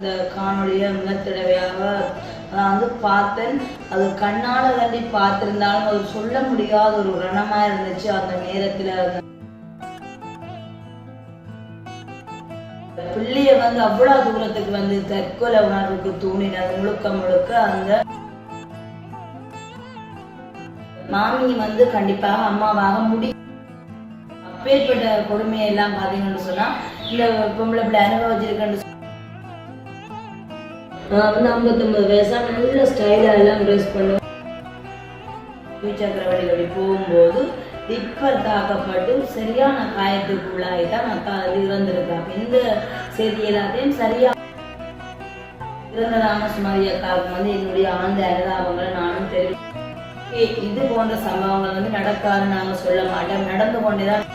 இந்த காணொலியை முதற்தடவையாக நான் வந்து பார்த்தேன். அது கண்ணால தண்டி பார்த்திருந்தாலும் அது சொல்ல முடியாத ஒரு ரணமா இருந்துச்சு அந்த நேரத்துல. பிள்ளைய வந்து அவ்வளவு தூரத்துக்கு வந்து தற்கொலை உணர்வுக்கு தூண்டினது முழுக்க முழுக்க அந்த மாமி வந்து கண்டிப்பாக அம்மாவாக முடி அப்பேற்பட்ட கொடுமையெல்லாம் பார்த்தீங்கன்னு சொன்னா இந்த பொம்பளை பிள்ளை அனுபவிச்சிருக்கேன்னு வந்து ஐம்பத்தொம்பது வயசாக நல்ல ஸ்டைலாக எல்லாம் ட்ரெஸ் பண்ணுவோம் சக்கரவழி வழி போகும்போது டிப்பர் தாக்கப்பட்டு சரியான காயத்துக்குள்ளாகி தான் மக்கள் அது இறந்திருக்காங்க. இந்த செய்தி எல்லாத்தையும் சரியா இறந்த ராமசுமாரி அக்காவுக்கு வந்து என்னுடைய ஆழ்ந்த அனுதாபங்களை நானும் தெரிவிக்கிறேன். இது போன்ற சம்பவங்கள் வந்து நடக்காதுன்னு நாங்கள் சொல்ல மாட்டோம். நடந்து கொண்டே தான்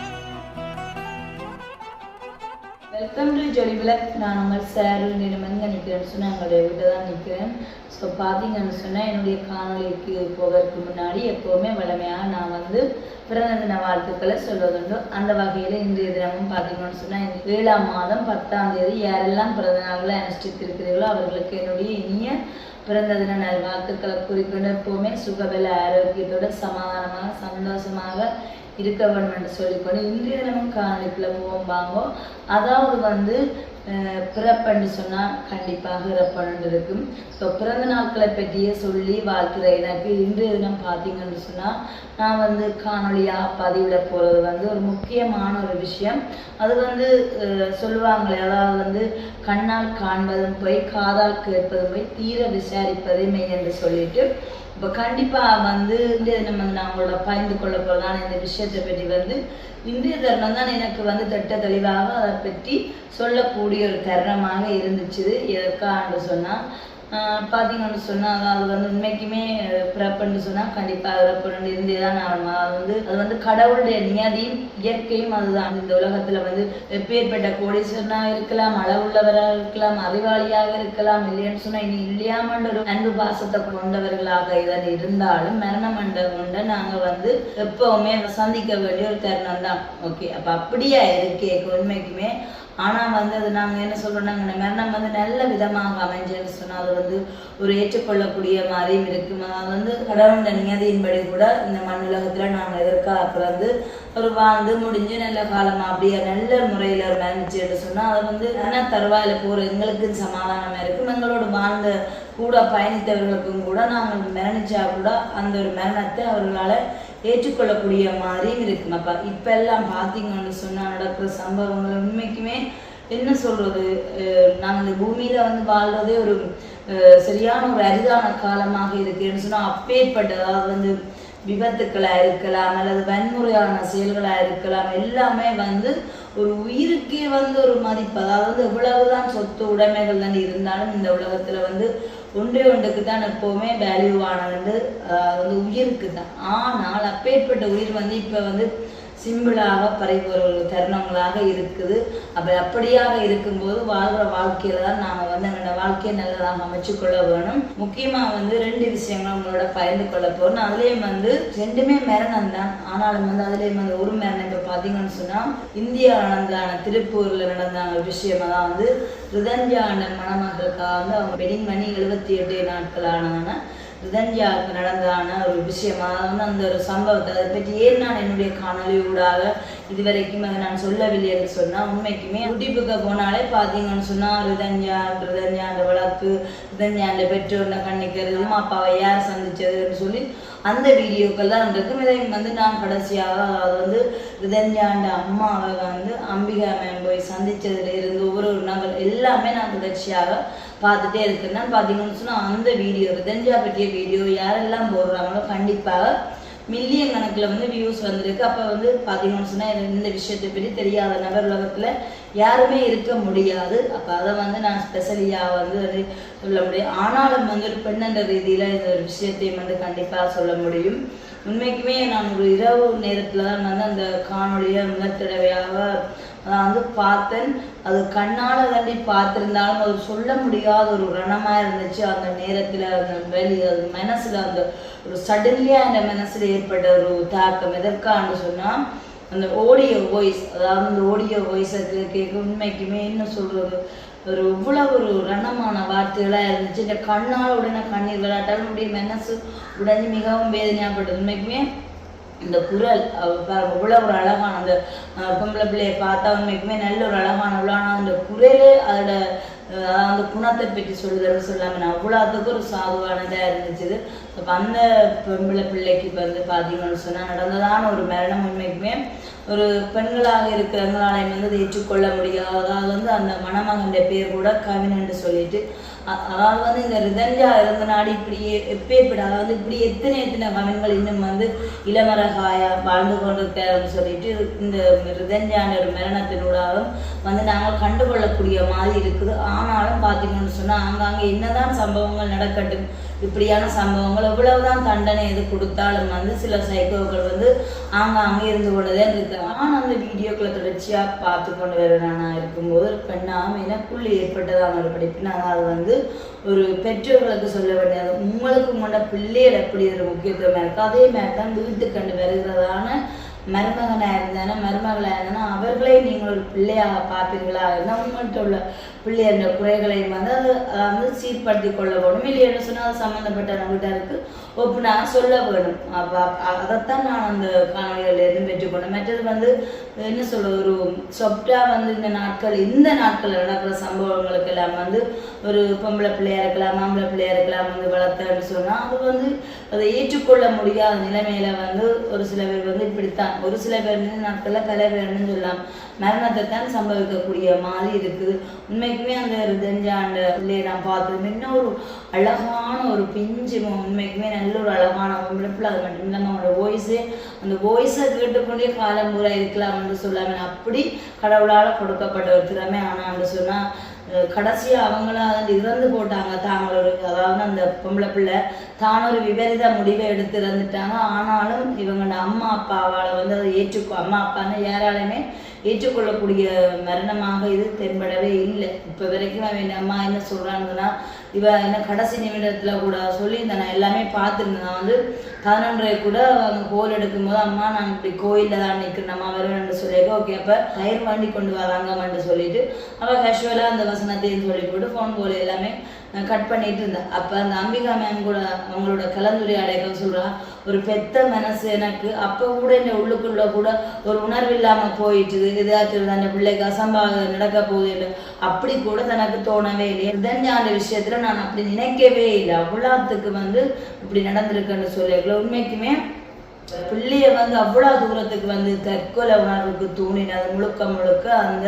வெல்கம் டு நான் உங்கள் சேரல் நிறம் நிற்கிறேன்னு சொன்னால் எங்களுடைய வீட்டில் தான் நிற்கிறேன் ஸோ பார்த்தீங்கன்னு சொன்னால் என்னுடைய காணொலிக்கு போகிறதுக்கு முன்னாடி எப்போவுமே வளமையாக நான் வந்து பிறந்த தின வாழ்த்துக்களை சொல்வதுண்டு. அந்த வகையில் இன்றைய தினமும் பார்த்தீங்கன்னு சொன்னால் ஏழாம் மாதம் பத்தாம் தேதி யாரெல்லாம் பிறந்த நாளில் அனுஷ்டித்திருக்கிறீர்களோ அவர்களுக்கு என்னுடைய இனிய பிறந்த தின நல்வாழ்த்துக்களை குறிக்கொண்டு எப்போவுமே சுகபல ஆரோக்கியத்தோட சமாதானமாக சந்தோஷமாக இருக்க வேண்டும் சொல்லிக்கொண்டு இன்றைய தினமும் காணொலிக்குள்ள போவோம் வாங்கோ. அதாவது வந்து அஹ், சொன்னால் கண்டிப்பாக இறப்பன்னு இருக்கும். ஸோ பிறந்த நாட்களை பற்றியே சொல்லி வாழ்க்கிற எனக்கு இன்றைய தினம் பார்த்தீங்கன்னு சொன்னால் நான் வந்து காணொலியாக பதிவிட போகிறது வந்து ஒரு முக்கியமான ஒரு விஷயம். அது வந்து அஹ், சொல்லுவாங்களே அதாவது வந்து கண்ணால் காண்பதும் போய் காதால் கேட்பதும் போய் தீர விசாரிப்பதே மெய் என்று சொல்லிட்டு இப்போ கண்டிப்பாக வந்து இன்றைய தினம் வந்து நான் உங்களோட பகிர்ந்து கொள்ள போகிறதான இந்த விஷயத்தை பற்றி வந்து இந்திய தருணம் தான் எனக்கு வந்து திட்ட தெளிவாக அதை பற்றி சொல்லக்கூடிய ஒரு தருணமாக இருந்துச்சு. எதற்கான்னு சொன்னால் பார்த்தீங்கன்னு சொன்னால் அது வந்து உண்மைக்குமே பிறப்புன்னு சொன்னால் கண்டிப்பாக இறப்புன்னு இருந்தே தான் ஆகணும் அது வந்து அது வந்து கடவுளுடைய நியதியும் இயற்கையும் அதுதான். இந்த உலகத்தில் வந்து எப்பேற்பட்ட கோடீஸ்வரனாக இருக்கலாம் அளவுள்ளவராக இருக்கலாம் அறிவாளியாக இருக்கலாம் இல்லைன்னு சொன்னால் இனி இல்லையாமன்ற ஒரு அன்பு பாசத்தை கொண்டவர்களாக இதன் இருந்தாலும் மரண மண்டபம் கொண்ட நாங்கள் வந்து எப்பவுமே சந்திக்க வேண்டிய ஒரு தருணம் தான் ஓகே அப்போ அப்படியா இருக்கே உண்மைக்குமே? ஆனால் வந்து அது நாங்கள் என்ன சொல்கிறோம்னா நாங்கள் மரணம் வந்து நல்ல விதமாக அமைஞ்சேன்னு சொன்னால் அது வந்து ஒரு ஏற்றுக்கொள்ளக்கூடிய மாதிரியும் இருக்கும்? அது வந்து கடவுள் நியதியின்படி கூட இந்த மண்ணுலகத்தில் நாங்கள் எதற்காக பிறந்து ஒரு வாழ்ந்து முடிஞ்சு நல்ல காலமாக அப்படியே நல்ல முறையில் மரணிச்சுன்னு சொன்னால் அது வந்து என்ன தருவாயில் போகிற எங்களுக்கு சமாதானமாக இருக்கும். எங்களோட வாழ்ந்த கூட பயணித்தவர்களுக்கும் கூட நாங்கள் மரணிச்சா கூட அந்த ஒரு மரணத்தை அவர்களால் ஏற்றுக்கொள்ளக்கூடிய மாதிரியும் இருக்கும் அப்போ இப்போ எல்லாம் பார்த்தீங்கன்னு சொன்னால் நடக்கிற சம்பவங்கள் உண்மைக்குமே என்ன சொல்றது? அஹ் நாங்கள் இந்த பூமியில வந்து வாழ்றதே ஒரு அஹ் சரியான ஒரு அரிதான காலமாக இருக்குன்னு சொன்னால் அப்பேற்பட்ட அதாவது வந்து விபத்துக்களாக இருக்கலாம் அல்லது வன்முறையான செயல்களாக இருக்கலாம் எல்லாமே வந்து ஒரு உயிருக்கே வந்து ஒரு மதிப்பு. அதாவது எவ்வளவுதான் சொத்து உடைமைகள் தான் இருந்தாலும் இந்த உலகத்துல வந்து ஒன்றே ஒன்றுக்கு தான் எப்போவுமே வேல்யூ ஆனது வந்து உயிருக்கு தான் ஆனால் அப்பேற்பட்ட உயிர் வந்து இப்போ வந்து சிம்பிளாக பறிபோகிற ஒரு தருணங்களாக இருக்குது. அப்போ அப்படியாக இருக்கும்போது வாழ்கிற வாழ்க்கையில தான் நாங்கள் வந்து எங்களோட வாழ்க்கையை நல்லதாக அமைச்சுக்கொள்ள வேணும். முக்கியமாக வந்து ரெண்டு விஷயங்கள் உங்களோட பகிர்ந்து கொள்ள போகணும் அதுலேயும் வந்து ரெண்டுமே மரணம் தான். ஆனாலும் வந்து அதுலேயும் வந்து ஒரு மரணம் இப்போ பார்த்தீங்கன்னு சொன்னால் இந்தியாவில் நடந்தான திருப்பூரில் நடந்தாங்க விஷயம் தான் வந்து ரிதஞ்சான மணமகளுக்காக வந்து அவங்க வெடிங் பண்ணி எழுபத்தி எட்டு நாட்களான ரிதன்யாவுக்கு நடந்ததான ஒரு விஷயமா வந்து அந்த ஒரு சம்பவத்தை அதை பற்றி ஏன் நான் என்னுடைய காணொலியூடாக இதுவரைக்கும் அதை நான் சொல்லவில்லை என்று சொன்னால் உண்மைக்குமே குடிப்புக்க போனாலே பார்த்தீங்கன்னு சொன்னால் ரிதன்யா ரிதன்யாண்ட வழக்கு ரிதன்யாண்ட பெற்றோர்ன கண்ணிக்கிறது அம்மா அப்பாவை யார் சந்திச்சதுன்னு சொல்லி அந்த வீடியோக்கள் தான் இருக்கும் இதை வந்து நான் கடைசியாக அதாவது வந்து ரிதன்யாண்ட அம்மாவை வந்து அம்பிகா மேம் போய் சந்திச்சதுல இருந்து ஒவ்வொரு ஒரு நாங்கள் எல்லாமே நான் தொடர்ச்சியாக பார்த்துட்டே இருக்கேன் பார்த்தீங்கன்னு சொன்னால் அந்த வீடியோ ரிதன்யா பற்றிய வீடியோ யாரெல்லாம் போடுறாங்களோ கண்டிப்பாக மில்லியன் கணக்கில் வந்து வியூஸ் வந்திருக்கு. அப்போ வந்து பார்த்தீங்கன்னு சொன்னால் இந்த விஷயத்தை பற்றி தெரியாத நபர் உலகத்தில் யாருமே இருக்க முடியாது. அப்போ அதை வந்து நான் ஸ்பெஷலியாக வந்து அது சொல்ல முடியும். ஆனாலும் வந்து ஒரு பெண்ணென்ற ரீதியில் இந்த ஒரு விஷயத்தையும் வந்து கண்டிப்பாக சொல்ல முடியும். உண்மைக்குமே நான் ஒரு இரவு நேரத்தில் தான் வந்து அந்த காணொலியை முதல் தடவையாக நான் வந்து பார்த்தேன். அது கண்ணால் தாண்டி பார்த்துருந்தாலும் அது சொல்ல முடியாத ஒரு ரணமாக இருந்துச்சு. அந்த நேரத்தில் அந்த வெளி அது மனசில் அந்த ஒரு சடன்லியாக அந்த மனசில் ஏற்பட்ட ஒரு தாக்கம் எதற்கான்னு சொன்னால் அந்த ஓடியோ வாய்ஸ் அதாவது அந்த ஓடியோ வாய்ஸை கேட்க உண்மைக்குமே என்ன சொல்றது ஒரு இவ்வளோ ஒரு ரணமான வார்த்தைகளாக இருந்துச்சு. இந்த கண்ணால் உடனே கண்ணீர் விளையாட்டாலும் நம்முடைய மனசு உடனே மிகவும் வேதனையாகப்பட்டது. உண்மைக்குமே இந்த குரல் இவ்வளோ ஒரு அழகான அந்த பொம்பளை பிள்ளையை பார்த்தா உண்மைக்குமே நல்ல ஒரு அழகான உள்ள ஆனால் அந்த குரலே அதோட அந்த குணத்தை பற்றி சொல்லுதல் சொல்லாம நான் அவ்வளோத்துக்கு ஒரு சாதுவானதாக இருந்துச்சு. அப்போ அந்த பொம்பளை பிள்ளைக்கு வந்து பார்த்தீங்கன்னு சொன்னால் நடந்ததான ஒரு மரணம் உண்மைக்குமே ஒரு பெண்களாக இருக்கிறவங்களாலையும் வந்து அதை ஏற்றுக்கொள்ள முடியாது அதாவது வந்து அந்த மணமகன் பேர் கூட கவின் என்று சொல்லிட்டு அதாவது வந்து இந்த ரிதஞ்சா இருந்த நாடு இப்படி எப்பேற்பட அதாவது இப்படி எத்தனை எத்தனை மகன்கள் இன்னும் வந்து இளமரகாயா வாழ்ந்து கொண்டிருக்கிறார்னு சொல்லிட்டு இந்த ரிதஞ்சான ஒரு மரணத்தினூடாகவும் வந்து நாங்கள் கண்டுகொள்ளக்கூடிய மாதிரி இருக்குது. ஆனாலும் பார்த்தீங்கன்னு சொன்னால் ஆங்காங்கே என்னதான் சம்பவங்கள் நடக்கட்டும் இப்படியான சம்பவங்கள் எவ்வளவுதான் தண்டனை எது கொடுத்தாலும் வந்து சில சைக்கோக்கள் வந்து ஆங்காங்கே இருந்து கொண்டுதான் இருக்கு. நான் அந்த வீடியோக்களை தொடர்ச்சியாக பார்த்து கொண்டு வரேனா இருக்கும்போது ஒரு பெண்ணாம் எனக்குள்ள ஏற்பட்டதான ஒரு நாங்கள் அது வந்து ஒரு பெற்றோர்களுக்கு சொல்ல வேண்டியது. உங்களுக்கு முன்ன பிள்ளைகள் எப்படி ஒரு முக்கியத்துவம் இருக்கு. அதே மாதிரி தான் வீட்டுக்கு கண்டு வருகிற மருமகனாக இருந்தானே மருமகளாக இருந்தானா அவர்களை நீங்கள் ஒரு பிள்ளையாக பார்ப்பீர்களா? இருந்தால் உங்கள்கிட்ட உள்ள பிள்ளையர்ன்ற குறைகளை வந்து அது அதை வந்து சீர்படுத்தி கொள்ள வேணும் இல்லை என்ன சொன்னால் அது சம்மந்தப்பட்ட நம்மகிட்ட ஒப்புனாக சொல்ல வேணும் அப்போ அதைத்தான் நான் அந்த காணொலிகளில் எதுவும் பெற்றுக்கொண்டேன். மற்றது வந்து என்ன சொல்ல ஒரு சொப்டாக வந்து இந்த நாட்கள் இந்த நாட்களில் நடக்கிற சம்பவங்களுக்கு எல்லாம் வந்து ஒரு பொம்பளை பிள்ளையாக இருக்கலாம் மாம்பளை பிள்ளையாக இருக்கலாம் வந்து வளர்த்தன்னு சொன்னால் அது வந்து அதை ஏற்றுக்கொள்ள முடியாத நிலைமையில வந்து ஒரு சில பேர் வந்து இப்படித்தான் ஒரு சில பேர் நாட்களில் பல வேணும்னு சொல்லலாம். மரணத்தை தான் சம்பவிக்கக்கூடிய மாதிரி இருக்குது. உண்மைக்குமே அந்த ரிதஞ்சாண்ட பிள்ளையை நான் பார்த்தது இன்னும் ஒரு அழகான ஒரு பிஞ்சு உண்மைக்குமே நல்ல ஒரு அழகான உழைப்பில் அது மட்டும் இல்லாமல் அவங்களோட வாய்ஸே அந்த வாய்ஸை கேட்டுக்கொண்டே காலம் பூரா இருக்கலாம் என்று சொல்லாமல் அப்படி கடவுளால் கொடுக்கப்பட்ட ஒரு திறமை ஆனால் சொன்னால் கடைசியா அவங்களாம் வந்து இறந்து போட்டாங்க. தாங்களோட ஒரு அதாவது அந்த பொம்பளை பிள்ளை. தான் ஒரு விபரீத முடிவை எடுத்து இறந்துட்டாங்க. ஆனாலும் இவங்களோட அம்மா அப்பாவால் வந்து அதை ஏற்றுக்கோ அம்மா அப்பான்னு யாராலுமே ஏற்றுக்கொள்ளக்கூடிய மரணமாக இது தென்படவே இல்லை. இப்போ வரைக்கும் அவன் அம்மா என்ன சொல்றாங்கன்னா இவ என்ன கடைசி நிமிடத்துல கூட சொல்லியிருந்தேன் நான் எல்லாமே பார்த்துருந்தேன். நான் வந்து பதினொன்றரை கூட அவங்க கோல் எடுக்கும்போது அம்மா நான் இப்படி கோயிலில் தான் நிற்கிறேன் அம்மா வருவேன் சொல்லியிருக்கேன் ஓகே அப்போ தயிர் வாண்டி கொண்டு அப்படின்னு சொல்லிட்டு அவள் கேஷுவலாக அந்த வசனத்தையும் சொல்லி போட்டு ஃபோன் கோல் எல்லாமே கட் பண்ணிட்டு இருந்தேன். அப்போ அந்த அம்பிகா மேம் கூட அவங்களோட கலந்துரையாடைகள் சொல்கிறா ஒரு பெத்த மனசு எனக்கு அப்போ கூட இந்த உள்ளுக்குள்ள கூட ஒரு உணர்வு இல்லாம போயிட்டுது. ஏதாச்சும் அந்த பிள்ளைக்கு அசம்பாவிதம் நடக்க போகுது இல்லை அப்படி கூட தனக்கு தோணவே இல்லை இதஞ்சாண்ட விஷயத்துல நான் அப்படி நினைக்கவே இல்லை. அவ்வளோத்துக்கு வந்து இப்படி நடந்திருக்குன்னு சொல்லி உண்மைக்குமே பிள்ளைய வந்து அவ்வளோ தூரத்துக்கு வந்து தற்கொலை உணர்வுக்கு தூண்டினது முழுக்க முழுக்க அந்த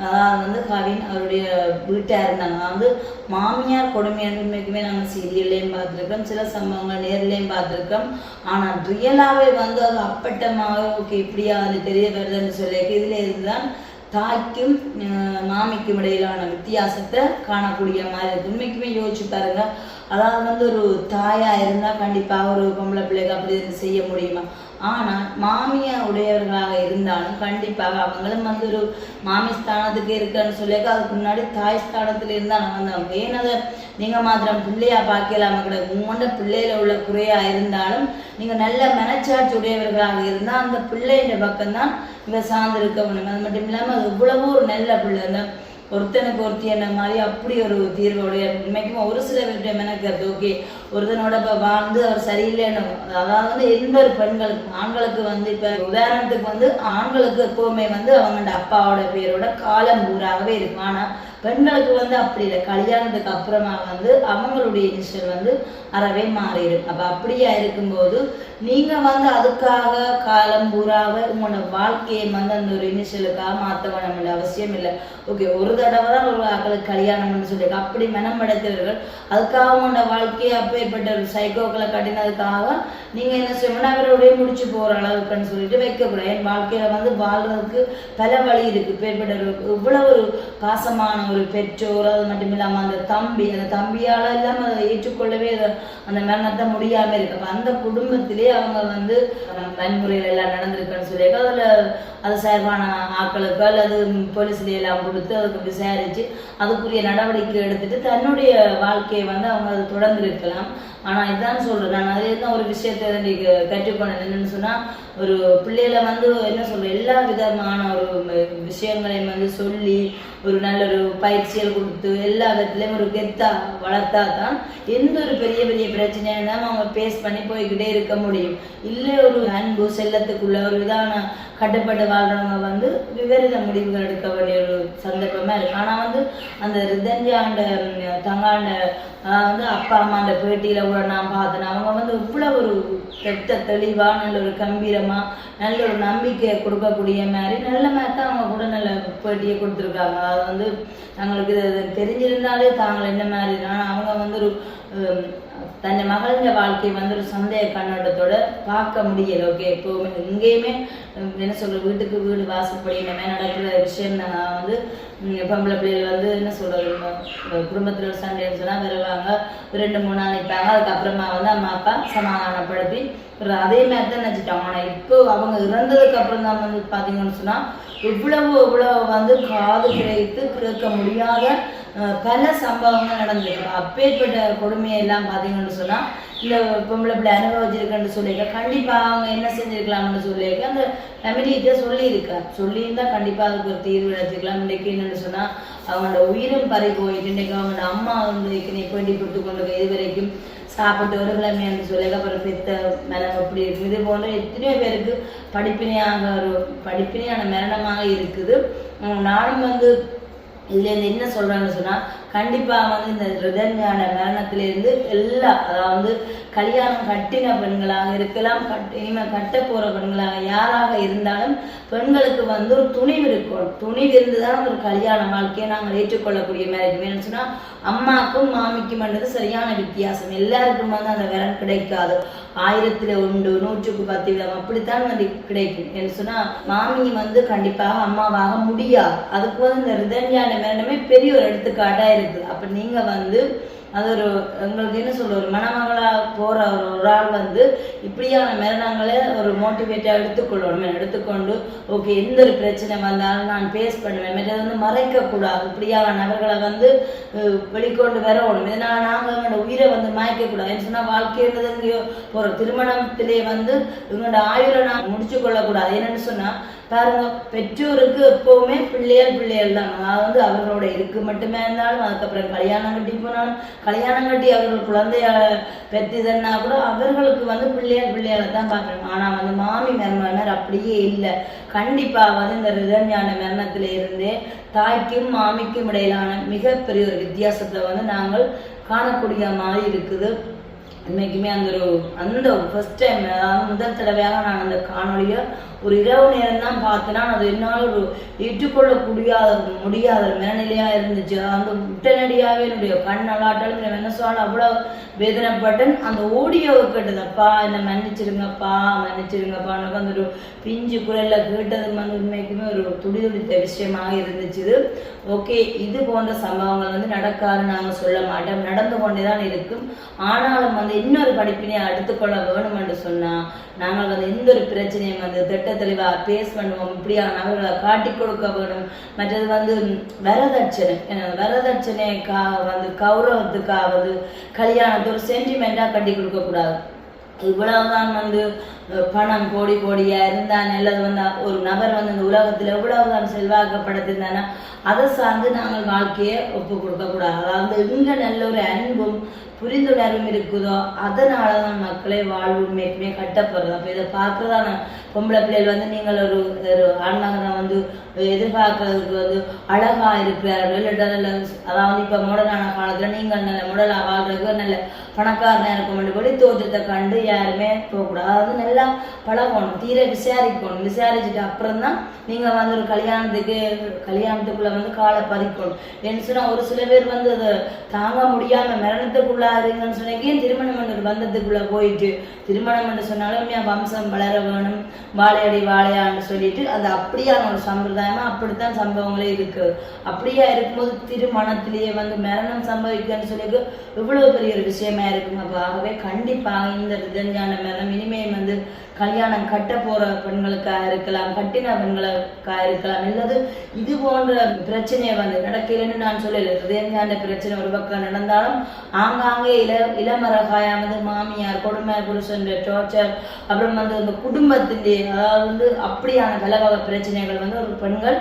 அதாவது வந்து கவின் அவருடைய வீட்டாக இருந்தாங்க வந்து மாமியார் கொடுமையான உண்மைக்குமே நாங்கள் சீரியல்லையும் பார்த்துருக்கோம். சில சம்பவங்கள் நேர்லையும் பார்த்துருக்கோம். ஆனால் ரியலாகவே வந்து அது அப்பட்டமாக ஓகே இப்படியா அது தெரிய வருதுன்னு சொல்லி இதில் இதுதான் தாய்க்கும் அஹ், மாமிக்கும் இடையிலான வித்தியாசத்தை காணக்கூடிய மாதிரி உண்மைக்குமே யோசிச்சு பாருங்க. அதாவது வந்து ஒரு தாயா இருந்தா கண்டிப்பா ஒரு பொம்பளை பிள்ளைக்கு அப்படி செய்ய முடியுமா? ஆனால் மாமியா உடையவர்களாக இருந்தாலும் கண்டிப்பாக அவங்களும் வந்து ஒரு மாமி ஸ்தானத்துக்கு இருக்கன்னு சொல்லியிருக்க அதுக்கு முன்னாடி தாய் ஸ்தானத்துல இருந்தா நம்ம வந்தாங்க ஏன் அதை நீங்க மாத்திரம் பிள்ளையா பார்க்கலாம கூட உங்கள்கிட்ட பிள்ளையில உள்ள குறையா இருந்தாலும் நீங்க நல்ல மனச்சாட்சி உடையவர்களாக இருந்தா அந்த பிள்ளைன்ற பக்கம்தான் இவ சார்ந்து இருக்க முடியும் அது மட்டும் இல்லாம அது எவ்வளவோ ஒரு நல்ல பிள்ளை. அந்த ஒருத்தனுக்கு ஒருத்தி என்ன மாதிரி அப்படி ஒரு தீர்வுடைய உண்மைக்கும் ஒரு சில பேர்கிட்ட மெனக்கிறது ஓகே ஒருத்தனோட இப்போ வாழ்ந்து அவர் சரியில்லைன்னு அதாவது வந்து எந்த ஒரு பெண்களுக்கு ஆண்களுக்கு வந்து இப்போ உதாரணத்துக்கு வந்து ஆண்களுக்கு எப்பவுமே வந்து அவங்களோட அப்பாவோட பேரோட காலம் ஊராகவே இருக்கும். ஆனால் பெண்களுக்கு வந்து அப்படி இல்லை. கல்யாணத்துக்கு அப்புறமா வந்து அவங்களுடைய இனிஷியல் வந்து அறவே மாறிடும். அப்போ அப்படியா இருக்கும்போது நீங்க வந்து அதுக்காக காலம் பூராக உங்களோட வாழ்க்கையை வந்து அந்த ஒரு இனிஷியலுக்காக மாற்ற வேணும் அவசியம் இல்லை. ஓகே ஒரு தடவை தான் ஒரு ஆக்களுக்கு கல்யாணம்னு சொல்லி அப்படி மனம் படைத்தவர்கள் அதுக்காக உங்களோட வாழ்க்கையை அப்பேற்பட்ட ஒரு சைக்கோக்களை கட்டினதுக்காக நீங்க என்ன செய்யணும்னா அவரோடய முடிச்சு போற அளவுக்குன்னு சொல்லிட்டு வைக்கக்கூடாது. என் வாழ்க்கையில வந்து வாழ்றதுக்கு பல வழி இருக்கு. பேர்பட்டவர்களுக்கு ஒரு இவ்வளவு ஒரு பாசமான ஒரு பெற்றோர் அது மட்டும் இல்லாம அந்த தம்பி அந்த தம்பியால இல்லாம அதை ஏற்றுக்கொள்ளவே அந்த மரணத்தை முடியாம இருக்கு. அப்ப அந்த குடும்பத்திலே அவங்க வந்து அஹ், வன்முறைகள் எல்லாம் நடந்திருக்குன்னு சொல்லிட்டு அதில் அது சார்பான ஆட்களுக்கு அல்லது போலீஸ்ல எல்லாம் கொடுத்து அதுக்கு விசாரித்து அதுக்குரிய நடவடிக்கை எடுத்துட்டு தன்னுடைய வாழ்க்கையை வந்து அவங்க அது தொடர்ந்து இருக்கலாம். ஆனால் இதுதான் சொல்கிறேன் நான் அதில் ஒரு விஷயத்தை வந்து கற்றுக்கொண்டேன் என்னென்னு சொன்னால் ஒரு பிள்ளைகளை வந்து என்ன சொல்கிறேன் எல்லா விதமான ஒரு விஷயங்களையும் வந்து சொல்லி ஒரு நல்ல ஒரு பயிற்சிகள் கொடுத்து எல்லா விதத்துலையும் ஒரு கெத்தா வளர்த்தா தான் எந்த ஒரு பெரிய பெரிய பிரச்சனையாக அவங்க பேஸ் பண்ணி போய்கிட்டே இருக்க முடியும். இல்லை ஒரு அன்பு செல்லத்துக்குள்ள ஒரு விதமான கட்டுப்பட்டு வாழ்றவங்க வந்து விபரீத முடிவுகள் எடுக்க வேண்டிய ஒரு சந்தர்ப்பமாக இருக்கு. ஆனால் வந்து அந்த ரிதஞ்சாண்ட தங்காண்ட வந்து அப்பா அம்மாண்ட பேட்டியில கூட நான் பார்த்தேன். அவங்க வந்து இவ்வளோ ஒரு கெட்ட தெளிவா நல்ல ஒரு கம்பீரமா நல்ல ஒரு நம்பிக்கையை கொடுக்கக்கூடிய மாதிரி நல்ல மாதிரி தான் அவங்க கூட நல்ல பேட்டியை கொடுத்துருக்காங்க. அது வந்து தங்களுக்கு இது தெரிஞ்சிருந்தாலே தாங்கள் என்ன மாதிரி. ஆனா அவங்க வந்து ஒரு தன்னை மகளின் வாழ்க்கை வந்து ஒரு சந்தேக கண்ணோட்டத்தோட பார்க்க முடியல ஓகே எப்போவுமே எங்கேயுமே என்ன சொல்ற வீட்டுக்கு வீடு வாசப்படி இந்த மாதிரி நடக்கிற விஷயம் நான் வந்து பொம்பளை பிள்ளைகள் வந்து என்ன சொல்றது குடும்பத்தில் ஒரு சண்டைன்னு சொன்னா வருவாங்க. ரெண்டு மூணு நாள் நிற்பாங்க அதுக்கப்புறமா வந்து அம்மா அப்பா சமாதானப்படுத்தி ஒரு அதே மாதிரி தான் நினச்சிட்டாங்க ஆனால் இப்போ அவங்க இறந்ததுக்கு அப்புறம் தான் வந்து பார்த்தீங்கன்னு சொன்னா இவ்வளவு இவ்வளவு வந்து காது கிடைத்து கேட்க முடியாத பல சம்பவங்கள் நடந்திருக்கு அப்பேற்பட்ட கொடுமையெல்லாம் பார்த்தீங்கன்னு சொன்னால் இந்த பொம்பளை பிள்ளை அனுபவிச்சிருக்கேன்னு சொல்லியிருக்கா. கண்டிப்பாக அவங்க என்ன செஞ்சுருக்கலாம்னு சொல்லியிருக்கேன் அந்த ஃபேமிலிகிட்ட சொல்லியிருக்கா. சொல்லியிருந்தால் கண்டிப்பாக அதுக்கு ஒரு தீர்வு எடுத்துக்கலாம். இன்றைக்கு என்னென்னு சொன்னால் அவங்களோட உயிரும் பறி போயிட்டு இன்றைக்கு அவங்களோட அம்மா வந்து நீ வேண்டி போட்டு கொண்டு போய் இது வரைக்கும் சாப்பிட்டு ஒரு கிழமையான்னு சொல்லி அப்புறம் பெத்த மரணம் அப்படி இருக்கு? இது போன்ற எத்தனையோ பேருக்கு படிப்பினையாக ஒரு படிப்பினையான மரணமாக இருக்குது. நானும் வந்து இதுல இருந்து என்ன சொல்றாங்கன்னு சொன்னா கண்டிப்பாக வந்து இந்த ரிதன்யான மரணத்திலிருந்து எல்லா அதாவது கல்யாணம் கட்டின பெண்களாக இருக்கலாம் கட் இனிமேல் கட்ட போகிற பெண்களாக யாராக இருந்தாலும் பெண்களுக்கு வந்து ஒரு துணிவு இருக்கும். துணிவு இருந்துதான் ஒரு கல்யாண வாழ்க்கையை நாங்கள் ஏற்றுக்கொள்ளக்கூடிய மேரேஜ் வேணும்னு சொன்னால் அம்மாக்கும் மாமிக்கும் என்றது சரியான வித்தியாசம். எல்லாருக்கும் வந்து அந்த விரல் கிடைக்காது. ஆயிரத்தில் உண்டு நூற்றுக்கு பத்து விதம் அப்படித்தான் வந்து கிடைக்கும். என்று சொன்னால் மாமி வந்து கண்டிப்பாக அம்மாவாக முடியாது. அதுக்கு வந்து இந்த ரிதன்யான மரணமே பெரிய ஒரு எடுத்துக்காட்டாக இருக்கு அப்ப நீங்க வந்து அது ஒரு உங்களுக்கு என்ன சொல்ல ஒரு மணமகளா போற ஒரு ஒரு ஆள் வந்து இப்படியான மரணங்களை ஒரு மோட்டிவேட்டா எடுத்துக்கொள்ளணும். எடுத்துக்கொண்டு ஓகே எந்த ஒரு பிரச்சனை வந்தாலும் நான் பேஸ் பண்ணுவேன். மற்றது வந்து மறைக்க கூடாது இப்படியான நபர்களை வந்து அஹ், வெளிக்கொண்டு வரணும். இதனால நாங்க எங்களோட உயிரை வந்து மாய்க்க கூடாது சொன்னா வாழ்க்கைன்றது எங்கேயோ ஒரு திருமணத்திலே வந்து எங்களோட ஆயுளை நான் முடிச்சு கொள்ளக்கூடாது என்னன்னு சொன்னா பாருங்க பெற்றோருக்கு எப்பவுமே பிள்ளைகள் பிள்ளைகள் தான். நான் வந்து அவர்களோட இருக்கு மட்டுமே இருந்தாலும் அதுக்கப்புறம் கல்யாணம் கட்டி போனாலும் கல்யாணம் கட்டி அவர்கள் குழந்தைய பெற்றுதுன்னா கூட அவர்களுக்கு வந்து பிள்ளைகள் பிள்ளைகளை தான் பார்க்கணும். ஆனா வந்து மாமி மருமகனர் அப்படியே இல்லை. கண்டிப்பா வந்து இந்த ரிதன்யான மரணத்தில இருந்தே தாய்க்கும் மாமிக்கும் இடையிலான மிகப்பெரிய ஒரு வித்தியாசத்தை வந்து நாங்கள் காணக்கூடிய மாதிரி இருக்குது. இன்னைக்குமே அந்த ஒரு அந்த ஃபர்ஸ்ட் டைம் அதாவது முதல் தடவையாக நான் அந்த காணொலியை ஒரு இரவு நேரம் தான் பார்த்தேன்னா அது என்னால் ஒரு ஏற்றுக்கொள்ள முடியாத முடியாத மனநிலையாக இருந்துச்சு. அந்த உடனடியாகவே என்னுடைய கண் அலாட்டாலும் என் மனசால் அவ்வளோ வேதனைப்பட்டேன். அந்த ஓடியோவை கேட்டதப்பா என்னை மன்னிச்சிருங்கப்பா மன்னிச்சிருங்கப்பா எனக்கு அந்த ஒரு பிஞ்சு குரலில் கேட்டது வந்து உண்மைக்குமே ஒரு துடி துடித்த விஷயமாக இருந்துச்சு இது. ஓகே இது போன்ற சம்பவங்கள் வந்து நடக்காது நாங்கள் சொல்ல மாட்டோம். நடந்து கொண்டே தான் இருக்கும். ஆனாலும் வந்து இன்னொரு படிப்பினை அடுத்துக்கொள்ள வேணும் என்று சொன்னா நாங்கள் வந்து எந்த ஒரு பிரச்சனையும் வந்து திட்ட தெளிவா பேஸ் பண்ணுவோம் இப்படியான நபர்களை காட்டி கொடுக்க வேணும். மற்றது வந்து வரதட்சணை. அஹ் வரதட்சணைக்காக வந்து கௌரவத்துக்காவது கல்யாணத்தை ஒரு சென்டிமெண்டா கட்டி கொடுக்க கூடாது. இவ்வளவுதான் வந்து பணம் கோடி கோடியா இருந்தா நல்லது வந்து ஒரு நபர் வந்து இந்த உலகத்துல எவ்வளவுதான் செல்வாக்கப்படுத்திருந்தானா அதை சார்ந்து நாங்கள் வாழ்க்கையை ஒப்பு கொடுக்கக்கூடாது அதாவது எங்க நல்ல ஒரு அன்பும் புரிந்துணர்வும் இருக்குதோ அதனால தான் மக்களை வாழ்வு மேற்குமே கட்டப்படுறது அப்போ இதை பார்க்கறதான பொம்பளை பிள்ளைகள் வந்து நீங்கள் ஒரு ஒரு ஆண்மகனை வந்து எதிர்பார்க்கறதுக்கு வந்து அழகா இருக்கிறார்கள். இல்லாட்டா நல்ல அதாவது இப்போ மாடர்னான காலத்துல நீங்கள் நல்ல மாடலாக வாழ்றதுக்கு நல்ல பணக்காரனாக இருக்க வெளி தோற்றத்தை கண்டு யாருமே போகக்கூடாது. அதாவது நல்லா பழகணும் தீர விசாரிக்கணும். விசாரிச்சுட்டு அப்புறம் தான் நீங்கள் வந்து ஒரு கல்யாணத்துக்கு கல்யாணத்துக்குள்ள வந்து காலை பதிக்கணும் ஏன்னு சொன்னா ஒரு சில பேர் வந்து அதை தாங்க முடியாம மரணத்துக்குள்ளா ஆகுறீங்கன்னு சொன்னீங்க திருமணம் என்ற பந்தத்துக்குள்ள போயிட்டு திருமணம் என்று சொன்னாலும் என் வம்சம் வளர வேணும் வாழையடி வாழையான்னு சொல்லிட்டு அது அப்படியே அவங்க சம்பிரதாயமா அப்படித்தான் சம்பவங்களே இருக்கு. அப்படியா இருக்கும்போது திருமணத்திலேயே வந்து மரணம் சம்பவிக்குன்னு சொல்லிட்டு இவ்வளவு பெரிய ஒரு விஷயமா இருக்கும் அப்போ ஆகவே கண்டிப்பாக இந்த ரிதஞ்சான மரணம் இனிமே வந்து கல்யாணம் கட்ட போற பெண்களுக்காக இருக்கலாம் கட்டின பெண்களுக்காக இருக்கலாம். இல்லது இது போன்ற பிரச்சனையை வந்து நடக்கலைன்னு நான் சொல்லல. ரிதஞ்சான பிரச்சனை ஒரு பக்கம் நடந்தாலும் ஆங்காங்கே இள இளமரகாயானது மாமியார் கொடுமை புருஷன் டார்ச்சர் அப்புறம் வந்து அந்த குடும்பத்தின் அதாவது வந்து அப்படியான கலவக பிரச்சனைகள் வந்து ஒரு பெண்கள்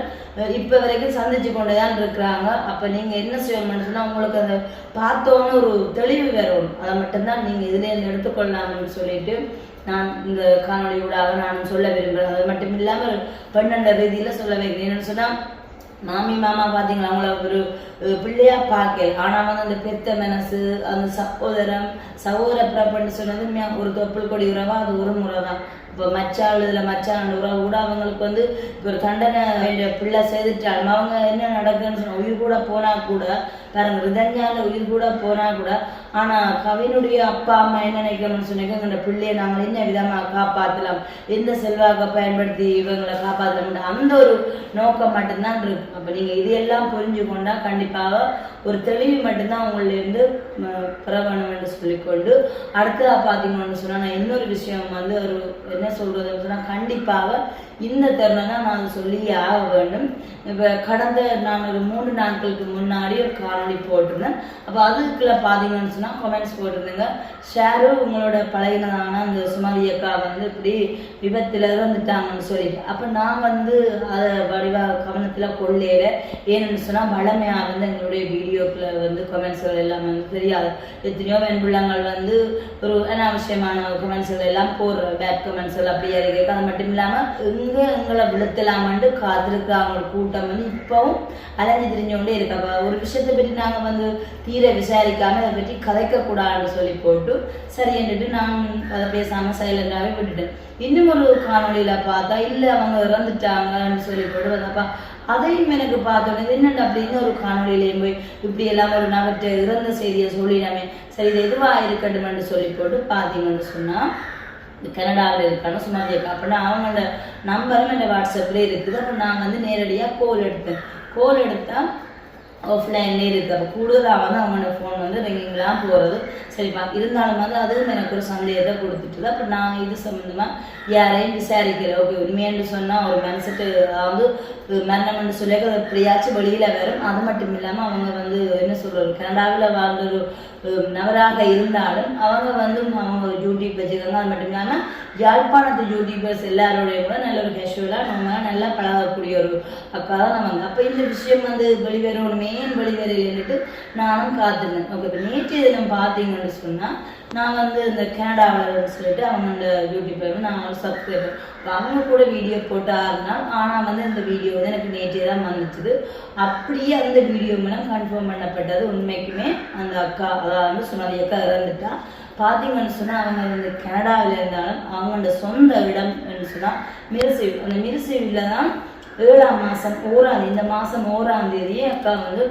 இப்போ வரைக்கும் சந்திச்சு கொண்டுதான் இருக்கிறாங்க. அப்போ நீங்கள் என்ன செய்யணும்னு சொன்னா உங்களுக்கு அதை பார்த்தோன்னு ஒரு தெளிவு வரும். அதை மட்டும்தான் நீங்கள் இதுலேருந்து எடுத்துக்கொள்ளலாம்னு சொல்லிட்டு நான் இந்த காணொலியூடாக நான் சொல்ல விரும்புகிறேன் அது மட்டும் இல்லாமல் பன்னெண்டு ரீதியில் சொல்ல வைக்கிறேன். என்னன்னு சொன்னால் மாமி மாமா பார்த்தீங்களா அவங்கள ஒரு பிள்ளையா பார்க்கல. ஆனா வந்து அந்த பெத்த மனசு அந்த சகோதரம் சகோதர பிறப்புன்னு சொன்னது ஒரு தொப்புள் கொடி உறவா அது ஒரு முறை தான் இப்போ மச்சாள் இதுல மச்சான் உறவு கூட அவங்களுக்கு வந்து இப்போ ஒரு தண்டனை வேண்டிய பிள்ளை செய்துட்டாலும் அவங்க என்ன நடக்குதுன்னு சொன்னா உயிர் கூட போனா கூட பாருங்க விதஞ்சால உயிர் கூட போனா கூட ஆனா கவினுடைய அப்பா அம்மா என்ன நினைக்கணும்னு சொன்னீங்க இந்த பிள்ளையை நாங்கள் என்ன விதமா காப்பாத்தலாம்? எந்த செல்வாக்க பயன்படுத்தி இவங்களை காப்பாற்றலாம் அந்த ஒரு நோக்கம் மட்டும்தான் இருக்கு அப்ப நீங்க இதையெல்லாம் புரிஞ்சு கொண்டா கண்டிப்பாக ஒரு தெளிவு மட்டும்தான் உங்களிருந்து பிரபணம் என்று சொல்லிக்கொண்டு அடுத்ததாக பார்த்தீங்கன்னு சொன்னால் நான் இன்னொரு விஷயம் வந்து ஒரு என்ன சொல்றதுன்னு சொன்னா கண்டிப்பாக இந்த தருணம் தான் நான் சொல்லியே ஆக வேண்டும். இப்போ கடந்த நான் ஒரு மூன்று நாட்களுக்கு முன்னாடி ஒரு காணொலி போட்டிருந்தேன். அப்போ அதுக்குள்ள பார்த்தீங்கன்னு சொன்னால் கமெண்ட்ஸ் போட்டிருந்தேங்க. ஷேரு உங்களோட பழகினதான அந்த சுமதி அக்கா வந்து இப்படி விபத்தில் வந்துட்டாங்கன்னு சொல்லிட்டு. அப்போ நான் வந்து அதை வடிவாக கவனத்தில் கொள்ளையில ஏன்னு சொன்னால் வளமையாக வந்து எங்களுடைய வீடியோக்குள்ள வந்து கமெண்ட்ஸ்கள் எல்லாம் வந்து தெரியாது. எத்தனையோ வெண்புள்ளங்கள் வந்து ஒரு அனாவசியமான கமெண்ட்ஸ்கள் எல்லாம் போடுற பேட் கமெண்ட்ஸ்கள் அப்படியே இருக்கு. அது மட்டும் இல்லாமல் எங்க எங்களை விழுத்தலாமன்ட்டு காத்திருக்காங்க கூட்டம் வந்து இப்பவும் அலைஞ்சு திரிஞ்சோண்டே இருக்கு. ஒரு விஷயத்தை பற்றி நாங்கள் வந்து தீர விசாரிக்காம அதை பற்றி கதைக்க கூடாதுன்னு சொல்லி போட்டு சரி என்றுட்டு நான் அதை பேசாம சைலண்டாகவே விட்டுட்டேன். இன்னும் ஒரு காணொலியில் பார்த்தா இல்லை அவங்க இறந்துட்டாங்கன்னு சொல்லி போட்டு வந்தப்பா அதையும் எனக்கு பார்த்தோன்னே இது அப்படின்னு அப்படி காணொலியிலையும் போய் இப்படி எல்லாம் ஒரு நபர்கிட்ட இறந்த செய்தியை சொல்லிடாமே. சரி இது எதுவாக இருக்கட்டும்னு சொல்லி போட்டு பார்த்தீங்கன்னு சொன்னால் கனடாவில் இருக்கானு சொன்னாங்க அப்படின்னா அவங்களோட நம்பரும் என் வாட்ஸ்அப்பில் இருக்குது. அப்போ நான் வந்து நேரடியாக கோல் எடுத்தேன் கோல் எடுத்தால் ஆஃப்லைன்லேயே இருக்குது அப்போ கூடுதலாக வந்து அவங்களோட ஃபோன் வந்து ரிங்கிங்லாம் போகிறது சரிப்பா இருந்தாலும் வந்து அதுவும் எனக்கு ஒரு சந்தேகத்தை கொடுத்துட்டு அப்போ நான் இது சம்மந்தமாக யாரையும் விசாரிக்கல. ஓகே உண்மையான்னு சொன்னால் ஒரு மனசுட்டு வந்து மரணம்னு சொல்லி அதை எப்படியாச்சும் வெளியில் வரும். அது மட்டும் இல்லாமல் அவங்க வந்து என்ன சொல்கிறது கனடாவில் வாழ்ந்த ஒரு நபராக இருந்தாலும் அவங்க வந்து அவங்க ஒரு யூடியூப் வச்சுருக்காங்க அது மட்டும் இல்லாமல் யாழ்ப்பாணத்து யூடியூபர்ஸ் எல்லாருடைய கூட நல்ல ஒரு கேஷுவலாக நம்ம நல்லா பழகக்கூடிய ஒரு அக்கா தான் நம்ம அப்போ இந்த விஷயம் வந்து வெளிவரணுமே வெளிவரையிட்டு நானும் காத்துருந்தேன். ஓகே இப்போ நேற்று தினம் பார்த்தீங்கன்னு சொன்னால் நான் வந்து இந்த கனடாவில் சொல்லிட்டு அவங்க யூடியூப் யூடியூபர் நான் ஒரு சப்ஸ்கிரைபர் இப்போ அவங்க கூட வீடியோ போட்டாருன்னா ஆனால் வந்து இந்த வீடியோ வந்து எனக்கு நேற்றே தான் வந்துச்சுது. அப்படியே அந்த வீடியோ மூலம் கன்ஃபார்ம் பண்ணப்பட்டது உண்மைக்குமே அந்த அக்கா அதாவது வந்து சுமதி அக்கா இறந்துட்டா. பார்த்தீங்கன்னு சொன்னால் அவங்க வந்து கனடாவில் இருந்தாலும் அவங்களோட சொந்த இடம் சொன்னால் மிருசிவ் அந்த மிருசிவில் தான் ஏழாம் மாதம் ஓராந்தேதி இந்த மாதம் ஓராந்தேதியே அக்கா வந்து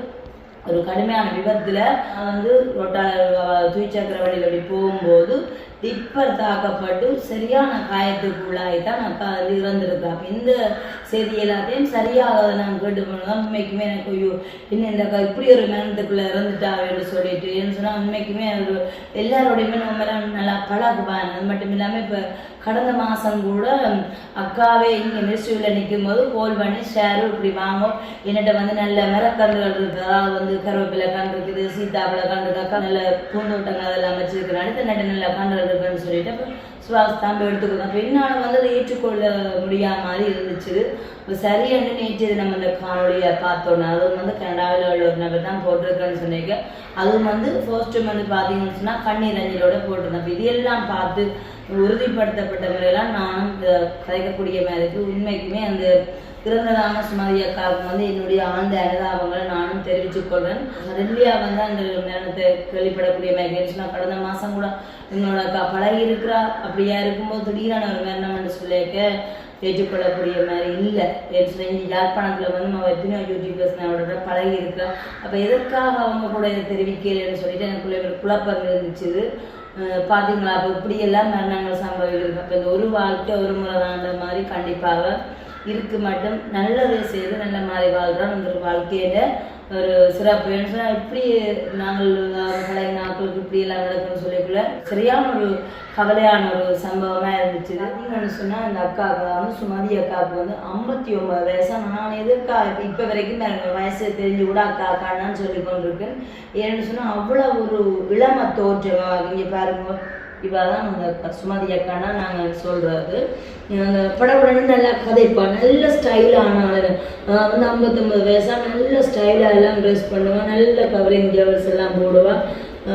ஒரு கடுமையான விபத்துல நான் வந்து ரோட்டால துய்ச்சக்கர வழியில் அப்படி போகும்போது டிப்பர் தாக்கப்பட்டு சரியான காயத்துக்குள்ளாகி தான் அக்கா வந்து இறந்துருக்கா இந்த செய்தி எல்லாத்தையும் சரியாக அதை நான் கேட்டு போனதான் உண்மைக்குமே எனக்கு ஐயோ இன்னும் இந்த இப்படி ஒரு மரணத்துக்குள்ள இறந்துட்டாவேன்னு சொல்லிட்டு ஏன்னு சொன்னால் உண்மைக்குமே ஒரு எல்லாரோடையுமே நம்ம மேல நல்லா பழகுவாங்க அது மட்டும் இல்லாமல் இப்போ கடந்த மாதம் கூட அக்காவே இங்கே மினிஸ்ட்ரியில் நிற்கும் போது கோல் பண்ணி ஷேரு இப்படி வாங்கும் என்னட்ட வந்து நல்ல மரக்கன்றுகள் இருக்குது அதாவது வந்து கருவேப்பிலை கன்று இருக்குது சீத்தாப்பழ கன்று அக்கா நல்ல பூந்தோட்டங்கள் அதெல்லாம் வச்சிருக்கிறேன். அடுத்த நட்டு நல்ல கன்றுகள் இருக்குன்னு சொல்லிட்டு சுவாசத்தாம்பு எடுத்துக்கணும். அப்போ வந்து அதை ஏற்றுக்கொள்ள முடியாத மாதிரி இருந்துச்சு. இப்போ சரியான நேற்று நம்ம இந்த காணொலியை பார்த்தோன்னா அதுவும் வந்து கனடாவில் உள்ள ஒரு நபர் தான் போட்டிருக்கேன்னு சொன்னீங்க. அதுவும் வந்து ஃபர்ஸ்ட் வந்து பார்த்தீங்கன்னு சொன்னால் கண்ணீர் அஞ்சலோட போட்டிருந்தேன் இப்போ இதெல்லாம் பார்த்து உறுதிப்படுத்தப்பட்ட முறையெல்லாம் நானும் இந்த கதைக்கக்கூடிய மாதிரி உண்மைக்குமே அந்த பிறந்ததான சுமதி அக்காவுக்கு வந்து என்னுடைய ஆழ்ந்த அனுதாபங்களை நானும் தெரிவித்துக் கொள்றேன் ரெல்லியா வந்து அந்த நேரத்தை கேள்விப்படக்கூடிய மாதிரி நான் கடந்த மாதம் கூட எங்களோட அக்கா பழகி இருக்கிறா அப்படியா இருக்கும்போது திடீரான ஒரு மரணம்னு சொல்லியிருக்க ஏற்றுக்கொள்ளக்கூடிய மாதிரி இல்லை. சொல்லி யாழ்ப்பாணத்தில் வந்து நம்ம எத்தனையோ யூடியூபர்ஸ் அவரோட பழகி இருக்கிறா. அப்போ எதற்காக அவங்க கூட இதை தெரிவிக்கலைன்னு சொல்லிட்டு எனக்குள்ளே ஒரு குழப்பம் இருந்துச்சு. பார்த்தீங்களா பாத்தீங்களா? அப்போ இப்படியெல்லாம் மரணங்கள் சம்பவிக்கிறது. அப்போ இந்த ஒரு வாழ்க்கை ஒரு முறை தாண்ட மாதிரி கண்டிப்பாக இருக்கு மட்டும். நல்லதை செய்து நல்ல மாதிரி வாழ்கிறோம் அந்த வாழ்க்கையில ஒரு சிறப்பு ஏன்னு இப்படி நாங்கள் பழைய நாட்களுக்கு இப்படி எல்லாம் நடக்கும்னு சொல்லிக்குள்ள சரியான ஒரு கவலையான ஒரு சம்பவமா இருந்துச்சு. அப்படின்னு சொன்னா அந்த அக்காவுக்கு வந்து சுமதி அக்காவுக்கு வந்து ஐம்பத்தி ஒன்பது வயசா. நான் எதுக்கா இப்போ வரைக்கும் எனக்கு வயசு தெரிஞ்சு கூட அக்கா அக்கான்னு சொல்லி கொண்டிருக்கேன் ஏன்னு சொன்னா அவ்வளவு ஒரு இளம தோற்றமா இங்க பாருங்க. இவதான் அந்த சுமதி அக்கானா நாங்கள் சொல்கிறது அந்த படப்படன்னு நல்லா கதைப்பா. நல்ல ஸ்டைலான ஆளு. வந்து ஐம்பத்தொம்பது வயசா நல்ல ஸ்டைலாக எல்லாம் ட்ரெஸ் பண்ணுவாள் நல்ல கவரிங் ஜுவல்ஸ் எல்லாம் போடுவாள்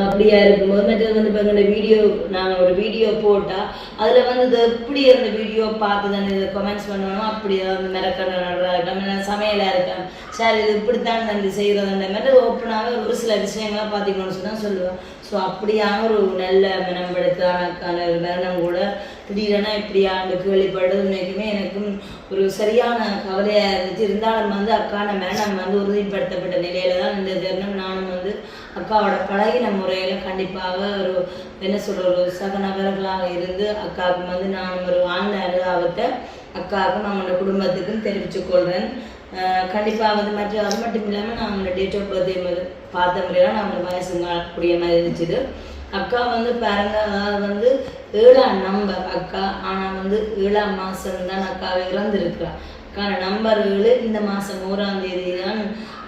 அப்படியா இருக்கும்போது மற்றது வந்து இப்போ எங்களோட வீடியோ நாங்கள் ஒரு வீடியோ போட்டால் அதில் வந்து இது எப்படி அந்த வீடியோ பார்த்து தானே இதை கமெண்ட்ஸ் பண்ணணும்? அப்படியே? வந்து மிரக்கடை நடராட்டம் இல்லை சமையலாக இருக்கான் சார் இது இப்படித்தான் தந்து செய்கிறது அந்த மாதிரி ஓப்பனாக ஒரு சில விஷயங்கள்லாம் பார்த்தீங்கன்னு சொன்னால் சொல்லுவேன் ஸோ அப்படியான ஒரு நல்ல மனம்படுத்தான ஒரு மரணம் கூட. திடீரென இப்படி ஆண்டுக்கு வெளிப்படுறது உண்மைக்குமே எனக்கும் ஒரு சரியான கவலையாக இருந்துச்சு. இருந்தாலும் வந்து அக்கான மரணம் வந்து உறுதிப்படுத்தப்பட்ட நிலையில தான் இந்த தருணம் நானும் வந்து அக்காவோட பழகின முறையில் கண்டிப்பாக ஒரு என்ன சொல்கிற ஒரு சக நபர்களாக இருந்து அக்காவுக்கு வந்து நான் ஒரு ஆழ்ந்த அனுதாபத்தை அக்காவுக்கும் அவங்களோட குடும்பத்துக்கும் தெரிவித்துக் கொள்கிறேன் கண்டிப்பாக வந்து மற்ற அது மட்டும் இல்லாமல் நான் அவங்களோட டேட் ஆஃப் பர்த்டே பார்த்த முறையெல்லாம் நான் அவங்களோட வயசுங்க கூடிய மாதிரி இருந்துச்சு. அக்கா வந்து பாருங்க அதாவது வந்து ஏழாம் நம்பர் அக்கா. ஆனால் வந்து ஏழாம் மாதம் தான் அக்காவை இறந்துருக்கிறான் அக்கா நம்பர்கள் இந்த மாதம் ஓராம் தேதி தான்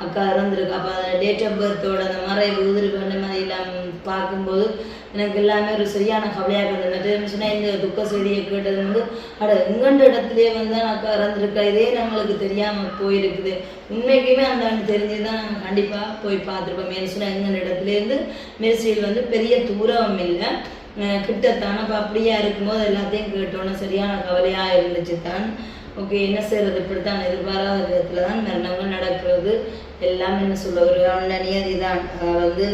அக்கா இறந்துருக்கு. அப்போ அதில் டேட் ஆஃப் பர்த்தோட அந்த மறைவு உதிர்வு அந்த மாதிரி எல்லாம் பார்க்கும்போது எனக்கு எல்லாமே ஒரு சரியான கவலையாக இருந்தது சொன்னால் இந்த துக்க செய்தியை கேட்டது வந்து அட எங்கண்ட இடத்துலயே வந்து அக்கா இறந்துருக்கா? இதே நம்மளுக்கு தெரியாமல் போயிருக்குது. உண்மைக்குமே அந்த அண்ணன் தெரிஞ்சு தான் நாங்கள் கண்டிப்பாக போய் பார்த்துருப்போம். ஏன்னு எங்கண்ட இடத்துலேருந்து மெரிசியில் வந்து பெரிய தூரம் இல்லை. அஹ் கிட்டத்தான். அப்போ அப்படியா இருக்கும்போது எல்லாத்தையும் கேட்டோன்னே சரியான கவலையாக இருந்துச்சு தான் ஓகே என்ன செய்யறது இப்படித்தான் எதிர்பாராத விதத்தில் தான் மரணங்கள் நடக்கிறது. எல்லாம் என்ன சொல்ல ஒரு நியதி தான் அதாவது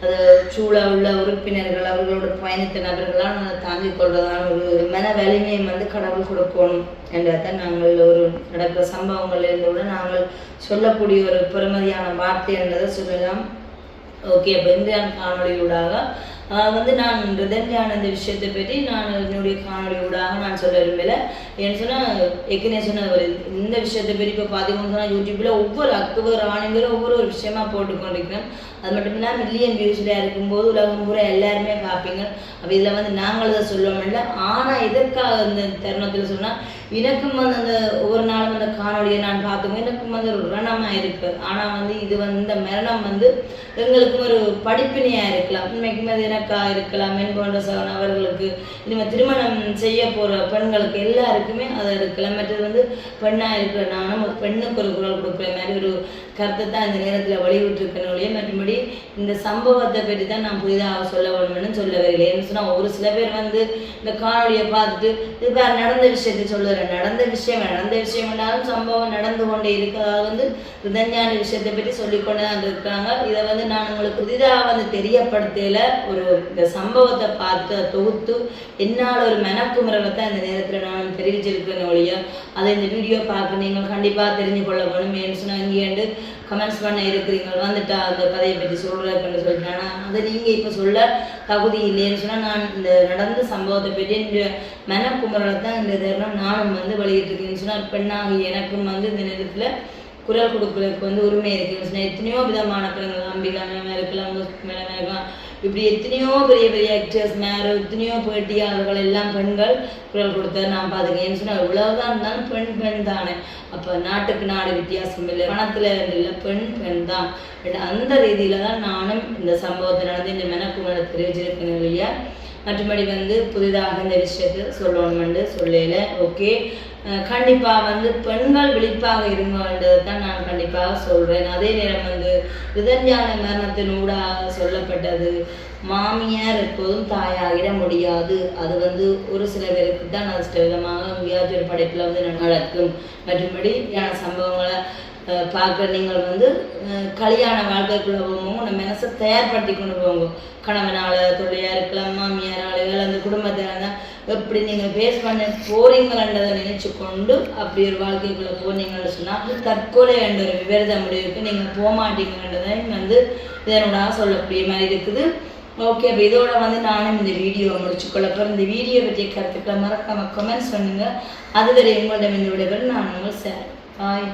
அது சூழ உள்ள உறுப்பினர்கள் அவர்களோட பயணித்த நபர்களால் அதை தாங்கிக் கொள்றதான ஒரு மன வலிமையை வந்து கடவுள் கொடுக்கணும் என்றதான் நாங்கள் ஒரு நடக்கிற சம்பவங்கள் இருந்தோட நாங்கள் சொல்லக்கூடிய ஒரு பெருமதியான வார்த்தை என்றதை சொல்லலாம். ஓகே அப்போ இந்த காணொளியூடாக வந்து நான் ரிதன்யான விஷயத்தை பற்றி நான் என்னுடைய காணொளியூடாக நான் சொல்ல விரும்பல. ஏன்னு சொன்னால் ஏற்கனவே சொன்ன ஒரு இந்த விஷயத்தை பற்றி இப்போ பார்த்தீங்கன்னு சொன்னால் யூடியூப்பில் ஒவ்வொரு அக்டோபர் ஆணைங்களும் ஒவ்வொரு ஒரு விஷயமா போட்டுக்கொண்டிருக்கிறேன் அது மட்டும் இல்லாமல் மில்லியன் வியூஸில் இருக்கும்போது உலகம் பூரா எல்லாருமே பார்ப்பீங்க. அப்போ இதில் வந்து நாங்கள் அதை இல்லை. ஆனால் எதற்காக இந்த தருணத்தில் சொன்னால் எனக்கும் வந்து அந்த ஒவ்வொரு நாள் அந்த நான் பார்த்துக்கோ எனக்கும் வந்து ஒரு ரணமாக இருக்கு. ஆனால் வந்து இது வந்து இந்த மரணம் வந்து எங்களுக்கும் ஒரு படிப்பினையாக இருக்கலாம். உண்மைக்கும் அது எனக்கா இருக்கலாம். மென் போன்ற சகன் அவர்களுக்கு இனிமேல் திருமணம் செய்ய போகிற பெண்களுக்கு எல்லாருக்குமே அது இருக்கலாம். மற்றது வந்து பெண்ணாக இருக்கிற நானும் ஒரு பெண்ணுக்கு ஒரு குரல் கொடுக்குற மாதிரி ஒரு கருத்தை தான் இந்த நேரத்தில் வலியுறுத்திருக்கணும் ஒழிய மற்றபடி இந்த சம்பவத்தை பற்றி தான் நான் புதிதாக சொல்ல வேணும்னு சொல்ல வரல ஏன்னு சொன்னால் ஒரு சில பேர் வந்து இந்த காணொலியை பார்த்துட்டு இது நடந்த விஷயத்தை சொல்லுறேன். நடந்த விஷயம் நடந்த விஷயம் என்றாலும் சம்பவம் நடந்து கொண்டே இருக்கு. வந்து ரிதஞ்ஞான விஷயத்தை பற்றி சொல்லிக்கொண்டு தான் இருக்காங்க இதை வந்து நான் உங்களுக்கு புதிதாக வந்து தெரியப்படுத்தல. ஒரு இந்த சம்பவத்தை பார்த்து தொகுத்து என்னால் ஒரு மனக்குமுறவை தான் இந்த நேரத்தில் நான் தெரிவிச்சிருக்கிறேன் ஒழிய அதை இந்த வீடியோ பார்க்க நீங்கள் கண்டிப்பாக தெரிஞ்சு கொள்ள வேணும் ஏன்னு சொன்னால் இங்கேண்டு கமெண்ட்ஸ் பண்ண இருக்கிறீங்க வந்துட்டா அந்த கதையை பற்றி சொல்கிறேன்னு சொல்லிட்டு ஆனால் அதை நீங்கள் இப்போ சொல்ல தகுதி இல்லைன்னு சொன்னால் நான் இந்த நடந்த சம்பவத்தை பற்றி இந்த மெனக்குமுறை தான் இந்த தருணம் நானும் வந்து வெளியிட்டிருக்கேன்னு சொன்னால் பெண்ணாகி எனக்கும் வந்து இந்த நேரத்தில் குரல் கொடுக்கறதுக்கு வந்து உரிமை இருக்குன்னு எத்தனையோ விதமான பெண்கள் அம்பிகா மேம் இருக்கலாம் மேடம் இருக்கலாம். இப்படி எத்தனையோ பெரிய பெரிய ஆக்டர்ஸ் மேரோ எத்தனையோ பேட்டியாளர்கள் எல்லாம் பெண்கள் குரல் கொடுத்தது நான் பார்த்துக்கேன் சொன்னால் இவ்வளவுதான் இருந்தாலும் பெண் பெண் தானே. அப்போ நாட்டுக்கு நாடு வித்தியாசம் இல்லை. பணத்தில் இல்லை பெண் பெண் தான். அந்த ரீதியில தான் நானும் இந்த சம்பவத்தை நடந்து இந்த மெனக்குமலை தெரிவிச்சிருக்கேன் இல்லையா? மற்றபடி வந்து புதிதாக இந்த விஷயத்தை சொல்லணும்னு சொல்லல ஓகே. கண்டிப்பாக வந்து பெண்கள் விழிப்பாக இருங்கன்றதை தான் நான் கண்டிப்பாக சொல்கிறேன் அதே நேரம் வந்து விதஞ்சான மரணத்தின் ஊடாக சொல்லப்பட்டது. மாமியார் எப்போதும் தாயாகிட முடியாது. அது வந்து ஒரு சில பேருக்கு தான் நஷ்ட விதமாக எங்கேயாச்சும் ஒரு படைப்பில் வந்து நடக்கும். மற்றபடி யான சம்பவங்களை அஹ், பார்க்குற நீங்கள் வந்து கல்யாண வாழ்க்கைக்குள்ளே போகும்போது நம்ம மனசை தயார்படுத்தி கொண்டு போங்க. கணவனால தொழிலாக இருக்கலாம் மாமியாரால அந்த குடும்பத்தினால தான் எப்படி நீங்கள் ஃபேஸ் பண்ண போறீங்களன்றதை நினைச்சு கொண்டு அப்படி ஒரு வாழ்க்கைக்குள்ளே போனீங்கன்னு சொன்னால் தற்கொலை என்ற ஒரு விபரீத முடிவுக்கு நீங்கள் போக மாட்டீங்கன்றதை வந்து இதனோட சொல்லக்கூடிய மாதிரி இருக்குது. ஓகே அப்போ இதோட வந்து நானும் இந்த வீடியோவை முடிச்சுக்கொள்ள அப்புறம் இந்த வீடியோ பற்றிய கருத்துக்களை மறக்காம கமெண்ட்ஸ் பண்ணுங்க. அதுவரை உங்களிடம் இந்த விடைபெற நான் உங்கள் சார் பாய்